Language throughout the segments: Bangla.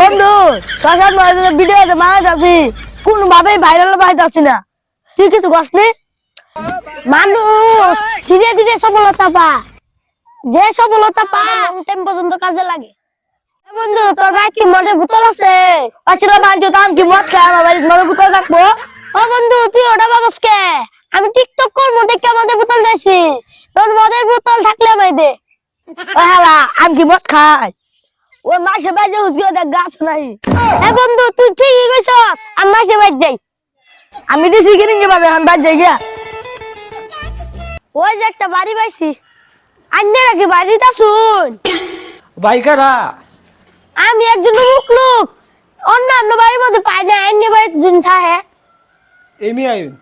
বন্ধু সোশ্যাল মিডিয়াতে ভিডিও বানাই যাচ্ছি কোন ভাবে ভাইরাল যাচ্ছি না। তুই কিছু মানুষ ধীরে ধীরে সফলতা পা। যে সফলতা পা লং টাইম পর্যন্ত কাজে লাগে। বন্ধু তোর ভাই কি মদের বোতল আছে? আসলে মানছো দাম কি মদ খায় আমার বোতল রাখব ও বন্ধু তুই ওটা ভাবস কে? আমি টিকটক করব দেখে মদের বোতল দিয়েছি তোর মদের বোতল থাকলে আমায় দে। আমি কি মদ খাই? ও মাসে বাইরে হুসকে দেখ গাছ নাই। এ বন্ধু তুই ঠিকই কইছস। আমি মাসে বাদ যাই। আমি দিছি কিনে কি পাবে আমি বাদ যাই গিয়া। ওই যে একটা বাড়ি পাইছি। আন্নে নাকি বাড়িটা শুন। বাইকারা। আমি একজন মুখ লোক। অন্যান্য বাড়ির মধ্যে পাই না আন্নে বাড়ির জুন থাকে। এমি আইন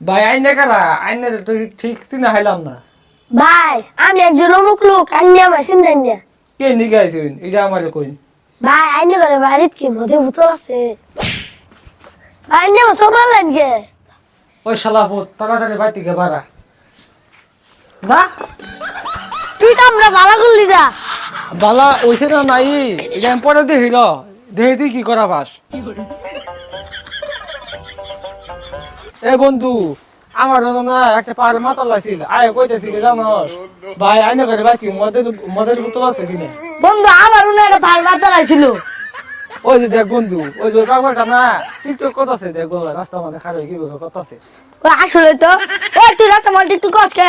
ভাই আইনে কারা? আইনে তো ঠিক চিনা হাইলাম না। ভাই আমি একজন অমুক লোক আন্নে আমার চিন্তাই না কে নিকে আইসিন এটা আমার কই ভাই আইনে করে বাড়িত কি মধ্যে বোতল আছে? আইনে আমার সমান লাগে ওই শালা বহুত তাড়াতাড়ি বাড়ি থেকে বাড়া। যা। তুই তো আমরা ভালো করলি না বালা ওইসে না নাই? এটা আমি পরে দেখিল দেখি তুই কি করা পাস এ বন্ধু আমার না একটা পাহাড় মাতাল লাগছিল আয় কইতেছিল জানোস ভাই আইনে করে ভাই কি মদের মদের বোতল আছে কিনে। বন্ধু আমার উনি একটা পাড়ে মাতাল লাগছিল ওই যে দেখ বন্ধু ওই যে কাগজটা না টিকটক কত আছে? দেখ রাস্তা মানে খারাপ কি কত আছে? আসলে তো। ও তুই রাস্তা মাল টিকটু কস কে?